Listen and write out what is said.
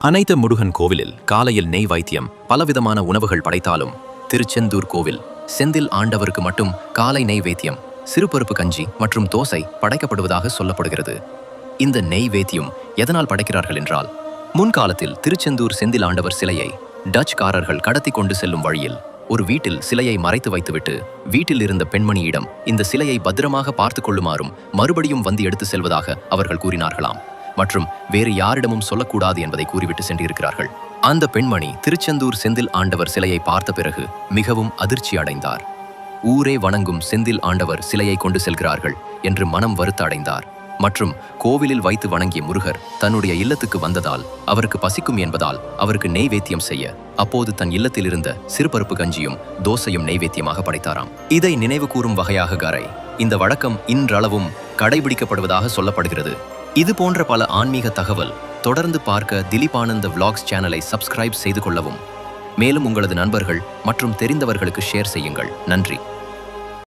அனைத்து முருகன் கோவிலில் காலையில் நெய் வைத்தியம் பலவிதமான உணவுகள் படைத்தாலும் திருச்செந்தூர் கோவில் செந்தில் ஆண்டவருக்கு மட்டும் காலை நெய் வைத்தியம் சிறுபருப்பு கஞ்சி மற்றும் தோசை படைக்கப்படுவதாக சொல்லப்படுகிறது. இந்த நெய் வேத்தியம் எதனால் படைக்கிறார்கள் என்றால் முன்காலத்தில் திருச்செந்தூர் செந்தில் ஆண்டவர் சிலையை டச்சுக்காரர்கள் கடத்தி கொண்டு செல்லும் வழியில் ஒரு வீட்டில் சிலையை மறைத்து வைத்துவிட்டு வீட்டில் இருந்த பெண்மணியிடம் இந்த சிலையை பத்திரமாக பார்த்து கொள்ளுமாறும் மறுபடியும் வந்து எடுத்து செல்வதாக அவர்கள் கூறினார்களாம். மற்றும் வேறு யாரிடமும் சொல்லக்கூடாது என்பதை கூறிவிட்டு சென்றிருக்கிறார்கள். அந்த பெண்மணி திருச்செந்தூர் செந்தில் ஆண்டவர் சிலையை பார்த்த பிறகு மிகவும் அதிர்ச்சி அடைந்தார். ஊரே வணங்கும் செந்தில் ஆண்டவர் சிலையை கொண்டு செல்கிறார்கள் என்று மனம் வருத்த அடைந்தார். மற்றும் கோவிலில் வைத்து வணங்கிய முருகர் தன்னுடைய இல்லத்துக்கு வந்ததால் அவருக்கு பசிக்கும் என்பதால் அவருக்கு நெய்வேத்தியம் செய்ய அப்போது தன் இல்லத்தில் இருந்த சிறுபருப்பு கஞ்சியும் தோசையும் நெய்வேத்தியமாக படைத்தாராம். இதை நினைவு கூறும் வகையாக கரை இந்த வழக்கம் இன்றளவும் கடைபிடிக்கப்படுவதாக சொல்லப்படுகிறது. இது போன்ற பல ஆன்மீக தகவல் தொடர்ந்து பார்க்க திலீப் ஆனந்த சேனலை சப்ஸ்கிரைப் செய்து கொள்ளவும். மேலும் உங்களது நண்பர்கள் மற்றும் தெரிந்தவர்களுக்கு ஷேர் செய்யுங்கள். நன்றி.